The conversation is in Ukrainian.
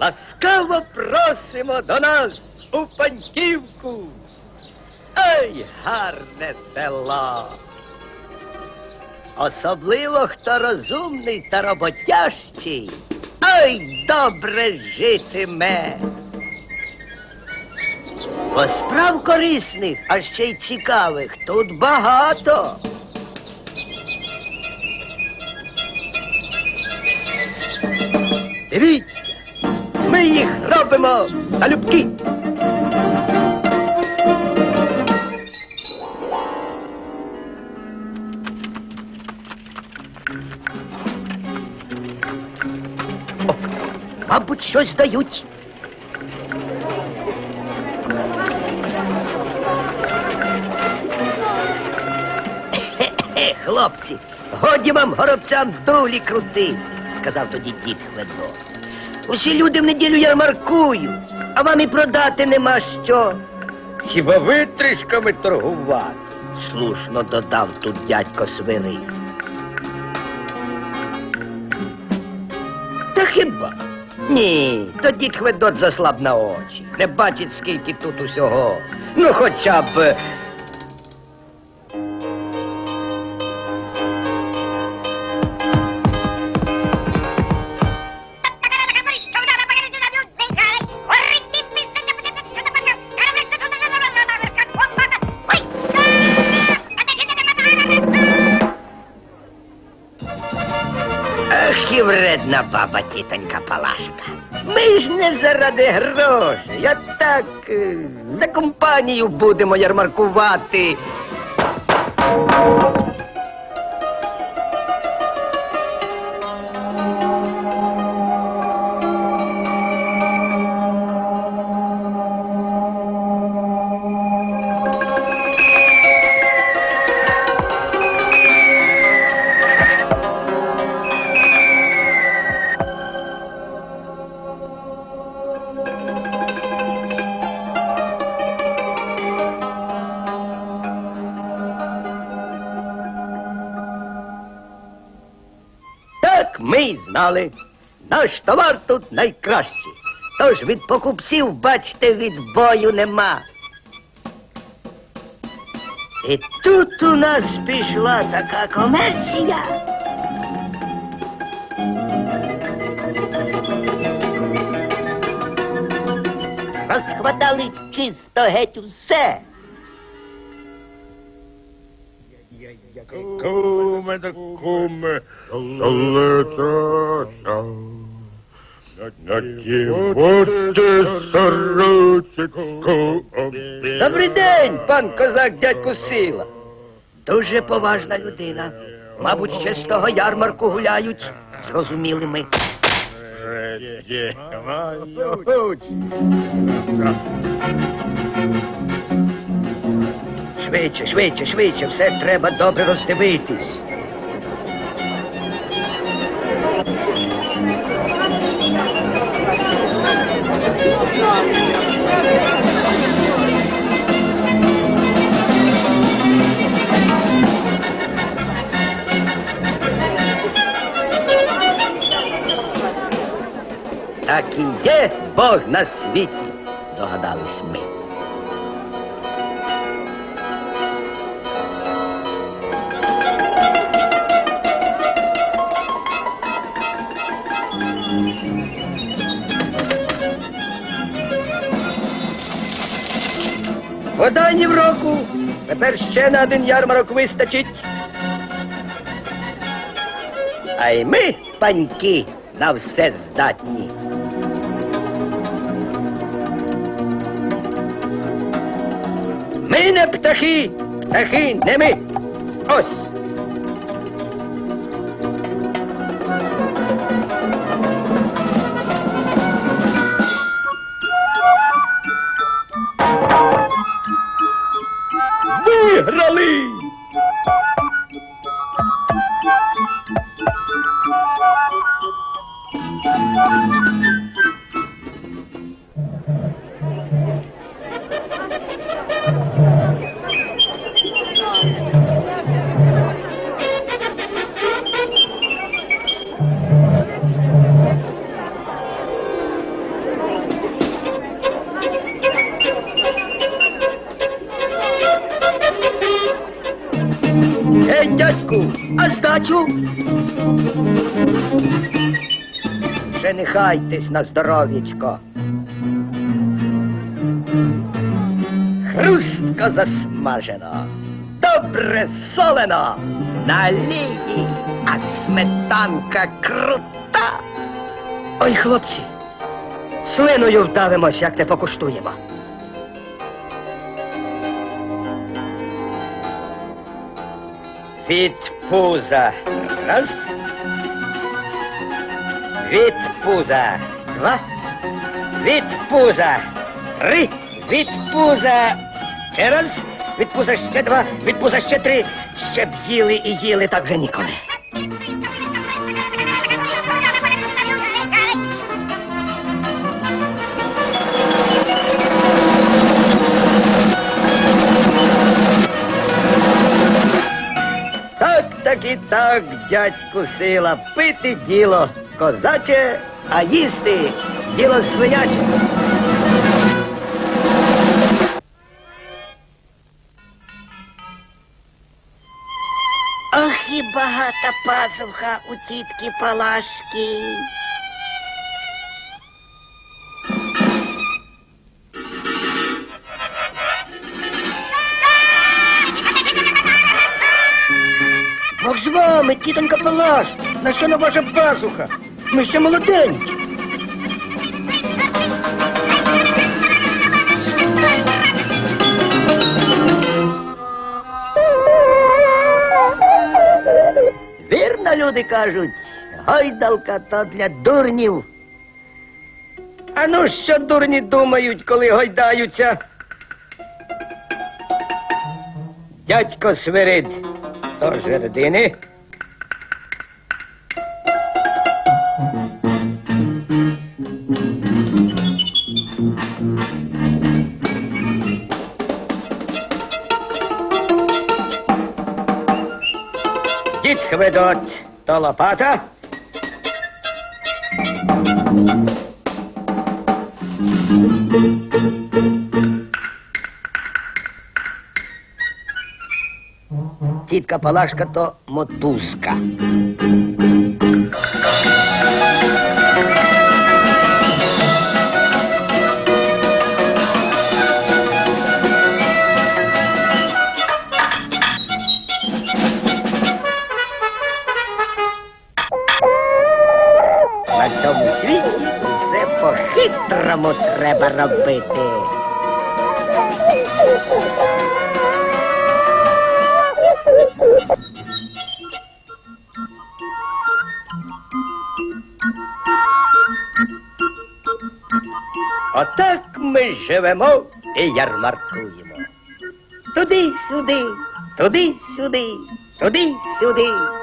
Ласкаво просимо до нас у Паньківку. Ой, гарне село. Особливо хто розумний та роботящий. Ой, добре житиме. Бо справ корисних, а ще й цікавих тут багато. Дивіться, ми їх робимо залюбки. Мабуть, щось дають. Хлопці, годі вам горобцям дулі крутити, сказав тоді дід Хведо. Усі люди в неділю ярмаркують, а вам і продати нема що. Хіба витрішками торгувати? слушно додав тут дядько свирий. Та хіба? Ні, то дід Хведот заслаб на очі. Не бачить, скільки тут усього. Ну, хоча б. І вредна баба тітонька Палашка. Ми ж не заради грошей, Я так е, за компанію будемо ярмаркувати. Знали. Наш товар тут найкращий. Тож від покупців, бачте, відбою нема. І тут у нас пішла така комерція. Розхватали чисто геть усе. Куме да куме, солиця на тім боти сорочечку. Добрий день, пан козак дядько Сила. Дуже поважна людина. Мабуть, ще з того ярмарку гуляють. Зрозуміли ми. Швидше, швидше, швидше, все треба добре роздивитись. Так і є Бог на світі, догадались ми. Вода ні в року. Тепер ще на один ярмарок вистачить. А й ми, паньки, на все здатні. Ми не птахи, птахи не ми. Ось. Бачу. Женихайтесь на здоров'ячко. Хрустко засмажено, добре солено, на лії, а сметанка крута. Ой, хлопці, слиною вдавимось, як не покуштуємо. Від пуза. Раз. Від пуза. Два. Від пуза. Три. Від пуза. Ще раз. Від пуза ще два. Від пуза ще три. Ще б їли і їли так вже ніколи. Так дядьку сила, пити діло козаче, а їсти діло свиняче. Ох, і багата пазуха у тітки Палашки. Вами, тітонька Палаш, на що на ваша пазуха? Ми ще молоденькі. Вірно, люди кажуть, гойдалка то для дурнів. А ну що дурні думають, коли гойдаються? Дядько Свирид, до жердини. Дід хведоть та лопата. Тітка Палашка то мотузка. На цьому світі все по-хитрому треба робити. Отак ми живемо і ярмаркуємо. Туди-сюди, туди-сюди, туди-сюди.